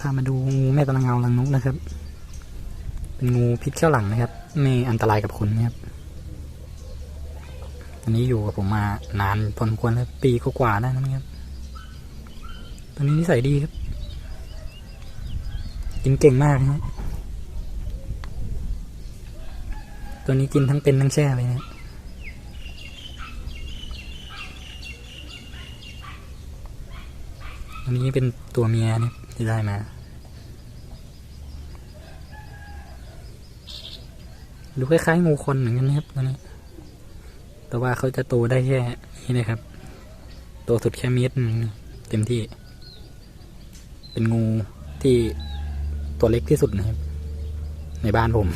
พามาดูงูแม่ตะลังเงาลังนกนะครับ เป็นงูพิษเข้าหลังนะครับ ไม่อันตรายกับคนนะครับ อันนี้อยู่กับผมมานานพอสมควรแล้วปีกว่าๆได้แล้วนะครับ ตัวนี้นิสัยดีครับ กินเก่งมากนะฮะตัวนี้กินทั้งเป็นทั้งแช่เลยนะอันนี้เป็นตัวเมียเนี่ย ที่ได้มา ดูคล้ายๆงูคนเหมือนกันนะครับตัวนี้ แต่ว่าเขาจะโตได้แค่นี้นะครับ โตสุดแค่เมตรเต็มที่ เป็นงูที่ตัวเล็กที่สุดนะครับ ในบ้านผม